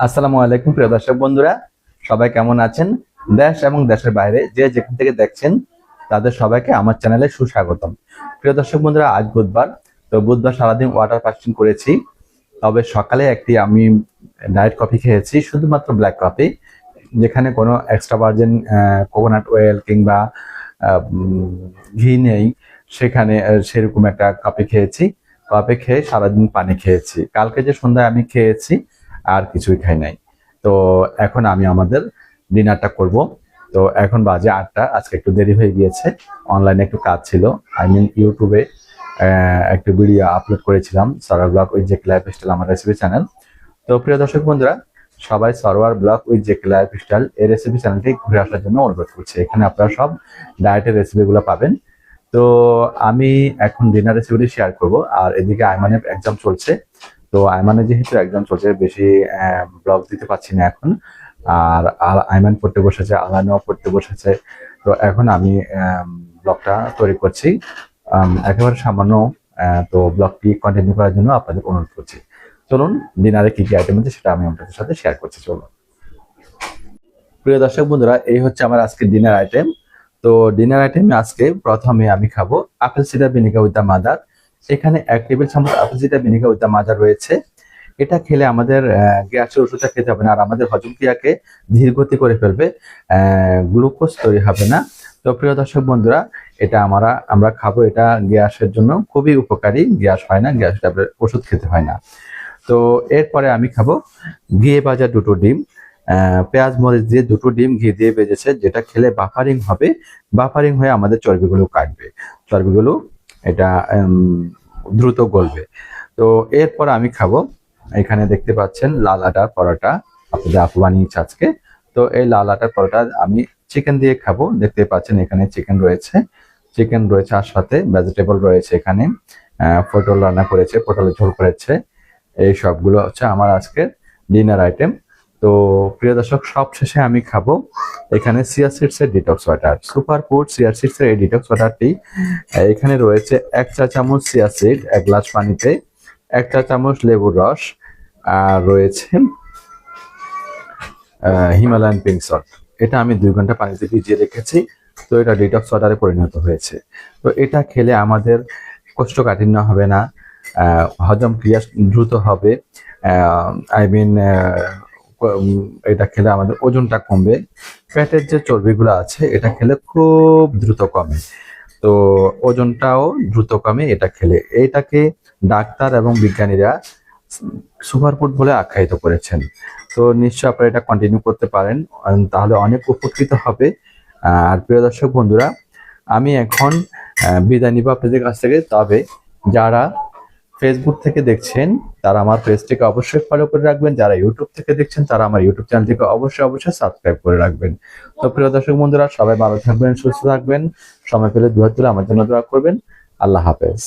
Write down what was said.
আসসালামু আলাইকুম, প্রিয় দর্শক বন্ধুরা। সবাই কেমন আছেন? দেশ এবং দেশের বাইরে যে যেখান থেকে দেখছেন, তাদের সবাইকে আমার চ্যানেলে সুস্বাগতম। প্রিয় দর্শক বন্ধুরা, আজ বুধবার, তো বুধবার সারাদিন ওয়াটার ফাস্টিং করেছি। তবে সকালে একটি আমি ডায়েট কফি খেয়েছি, শুধুমাত্র ব্ল্যাক কফি যেখানে কোনো এক্সট্রা ভার্জিন কোকোনাট অয়েল কিংবা ঘি নেই। সেখানে সেরকম একটা কফি খেয়েছি। কফি খেয়ে সারাদিন পানি খেয়েছি। কালকে যে সন্ধ্যায় আমি খেয়েছি আর কিছুই খাই নাই। তো এখন আমি আমাদের ডিনারটা করব। তো এখন বাজে আটটা, আজকে একটু দেরি হয়ে গিয়েছে। অনলাইনে একটু কাজ ছিল। আই মিন ইউটিউবে একটু ভিডিও আপলোড করেছিলাম Sarwar vlog with Jake lifestyle আমার রেসিপি চ্যানেল তো প্রিয় দর্শক বন্ধুরা, সবাই Sarwar vlog with Jake lifestyle এই রেসিপি চ্যানেলটি ঘুরে আসার জন্য অনুরোধ করছি। এখানে আপনারা সব ডায়েটের রেসিপিগুলো পাবেন। তো আমি এখন ডিনার রেসিপিটি শেয়ার করব। আর এদিকে আইমানের এক্সাম চলছে। তো আইমানের যেহেতু একজন চলছে বেশি ব্লগ দিতে পারছি না এখন, আর আর আইমান পড়তে বসেছে আলানাও পড়তে বসেছে, তো এখন আমি ব্লগটা তৈরি করছি। একেবারে সামান্য তো ব্লগটি কন্টিনিউ করার জন্য আপনাদের অনুরোধ করছি। চলুন, ডিনারে কি কি আইটেম আছে সেটা আমি আপনাদের সাথে শেয়ার করছি, চলুন। প্রিয় দর্শক বন্ধুরা, এই হচ্ছে আমার আজকে ডিনার আইটেম তো ডিনার আইটেমে আজকে প্রথমে আমি খাব apple cider vinegar with the mother. এখানে এক টেবিল চামচ সিডার ভিনিগার দ্য মাদার রয়েছে। এটা খেলে আমাদের গ্যাসের ওষুধটা খেতে হবে না, আর আমাদের হজম ক্রিয়াকে ধীর গতি করে ফেলবে গ্লুকোজ তৈরি হবে না। তো প্রিয় দর্শক বন্ধুরা, এটা আমরা আমরা খাব, এটা গ্যাসের জন্য খুবই উপকারী। গ্যাস হয় না, গ্যাস ওষুধ খেতে হয় না। তো এরপরে আমি খাব ঘিয়ে ভাজা দুটো ডিম। পেঁয়াজ, মরিচ দিয়ে দুটো ডিম ঘি দিয়ে ভেজেছে, যেটা খেলে বাফারিং হবে। বাফারিং হয়ে আমাদের চর্বিগুলো কাটবে। চর্বিগুলো এটা দ্রুত গলবে। তো এরপর আমি খাব। এখানে দেখতে পাচ্ছেন লাল আটার পরোটা, আপনাদের আপু বানিয়েছে আজকে তো এই লাল আটার পরোটা আমি চিকেন দিয়ে খাব। দেখতে পাচ্ছেন এখানে চিকেন রয়েছে। চিকেন রয়েছে আর সাথে ভেজিটেবল রয়েছে এখানে। পটল রান্না করেছে পটলের ঝোল করেছে। এই সবগুলো হচ্ছে আমার আজকের ডিনার আইটেম তো প্রিয় দর্শক সব শেষে আমি খাব এখানে সিয়া সিডস এর detox water super food chia seeds এর এই ডিটক্স ওয়াটারটি এখানে রয়েছে এক চা চামচ সিয়া সিড এক গ্লাস পানিতে, এক চা চামচ লেবুর রস, আর রয়েছে হিমালয়ান পিঙ্ক সল্ট এটা আমি দুই ঘণ্টা পানিতে ভিজিয়ে রেখেছি, তো এটা ডিটক্স ওয়াটারে পরিণত হয়েছে। তো এটা খেলে আমাদের কোষ্ঠকাঠিন্য হবে না হজম ক্রিয়া দ্রুত হবে আই মিন এটা খেলে আমাদের ওজনটা কমবে। পেটের যে চর্বিগুলো আছে, এটা খেলে খুব দ্রুত কমে। তো ওজনটাও দ্রুত কমে এটা খেলে। এটাকে ডাক্তার এবং বিজ্ঞানীরা সুপারফুড বলে আখ্যায়িত করেছেন। তো নিশ্চয় আপনারা এটা কন্টিনিউ করতে পারেন তাহলে অনেক উপকৃত হবে। আর প্রিয় দর্শক বন্ধুরা, আমি এখন বিদায় নিব আপনাদের কাছ থেকে। তবে যারা ফেসবুক থেকে দেখছেন, তারা আমার পেজটিকে অবশ্যই ফলো করে রাখবেন। যারা ইউটিউব থেকে দেখছেন, তারা আমার ইউটিউব চ্যানেলটিকে অবশ্যই অবশ্যই সাবস্ক্রাইব করে রাখবেন। তো প্রিয় দর্শক বন্ধুরা, সবাই ভালো থাকবেন, সুস্থ থাকবেন। সময় পেলে দুহাত তুলে আমার জন্য দোয়া করবেন। আল্লাহ হাফেজ।